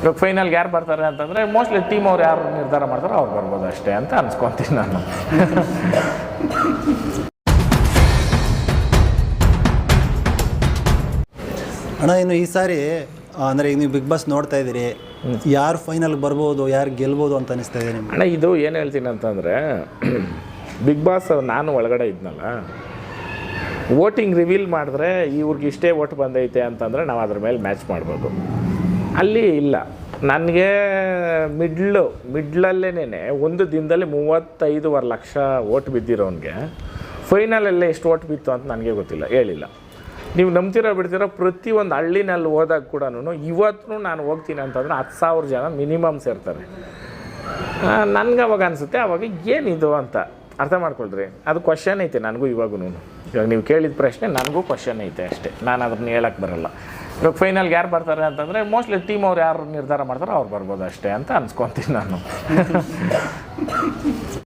ಇವಾಗ ಫೈನಲ್ಗೆ ಯಾರು ಬರ್ತಾರೆ ಅಂತಂದರೆ ಮೋಸ್ಟ್ಲಿ ಟೀಮ್ ಅವ್ರು ಯಾರು ನಿರ್ಧಾರ ಮಾಡ್ತಾರೋ ಅವ್ರು ಬರ್ಬೋದು ಅಷ್ಟೇ ಅಂತ ಅನ್ಸ್ಕೊತೀನಿ ನಾನು. ಅಣ್ಣ ಇನ್ನು ಈ ಸಾರಿ ಅಂದರೆ ಈಗ ನೀವು ಬಿಗ್ ಬಾಸ್ ನೋಡ್ತಾ ಇದ್ದೀರಿ. ಯಾರು ಫೈನಲ್ ಬರ್ಬೋದು ಯಾರು ಗೆಲ್ಬೋದು ಅಂತ ಅನಿಸ್ತಾ ಇದೆ ನಿಮ್ಗೆ? ಅಣ್ಣ ಇದು ಏನು ಹೇಳ್ತೀನಿ ಅಂತಂದರೆ ಬಿಗ್ ಬಾಸ್ ನಾನು ಒಳಗಡೆ ಇದ್ನಲ್ಲ ವೋಟಿಂಗ್ ರಿವೀಲ್ ಮಾಡಿದ್ರೆ ಇವ್ರಿಗೆ ಇಷ್ಟೇ ಓಟ್ ಬಂದೈತೆ ಅಂತಂದರೆ ನಾವು ಅದ್ರ ಮೇಲೆ ಮ್ಯಾಚ್ ಮಾಡ್ಬೋದು. ಅಲ್ಲಿ ಇಲ್ಲ. ನನಗೆ ಮಿಡ್ಲು ಮಿಡ್ಲಲ್ಲೇನೆ ಒಂದು ದಿನದಲ್ಲಿ ಮೂವತ್ತೈದುವರೆ ಲಕ್ಷ ಓಟ್ ಬಿದ್ದಿರೋನಿಗೆ. ಫೈನಲಲ್ಲೇ ಎಷ್ಟು ಓಟ್ ಬಿತ್ತು ಅಂತ ನನಗೆ ಗೊತ್ತಿಲ್ಲ, ಹೇಳಿಲ್ಲ. ನೀವು ನಂಬ್ತಿರೋ ಬಿಡ್ತಿರೋ ಪ್ರತಿಯೊಂದು ಹಳ್ಳಿನಲ್ಲಿ ಹೋದಾಗ ಕೂಡ ಇವತ್ತು ನಾನು ಹೋಗ್ತೀನಿ ಅಂತಂದ್ರೆ ಹತ್ತು ಸಾವಿರ ಜನ ಮಿನಿಮಮ್ ಸೇರ್ತಾರೆ. ನನಗೆ ಅವಾಗ ಅನಿಸುತ್ತೆ, ಅವಾಗ ಏನಿದು ಅಂತ. ಅರ್ಥ ಮಾಡ್ಕೊಳ್ರಿ ಅದು ಕ್ವಶನ್ ಐತೆ ನನಗೂ ಇವಾಗೂ ಇವಾಗ ನೀವು ಕೇಳಿದ ಪ್ರಶ್ನೆ ನನಗೂ ಕ್ವಶನ್ ಐತೆ ಅಷ್ಟೇ. ನಾನು ಅದನ್ನ ಹೇಳಕ್ಕೆ ಬರಲ್ಲ. ಇವಾಗ ಫೈನಲ್ಗೆ ಯಾರು ಬರ್ತಾರೆ ಅಂತಂದರೆ ಮೋಸ್ಟ್ಲಿ ಟೀಮ್ ಅವ್ರು ಯಾರು ನಿರ್ಧಾರ ಮಾಡ್ತಾರೋ ಅವ್ರು ಬರ್ಬೋದು ಅಷ್ಟೇ ಅಂತ ಅನ್ಸ್ಕೊತೀನಿ ನಾನು.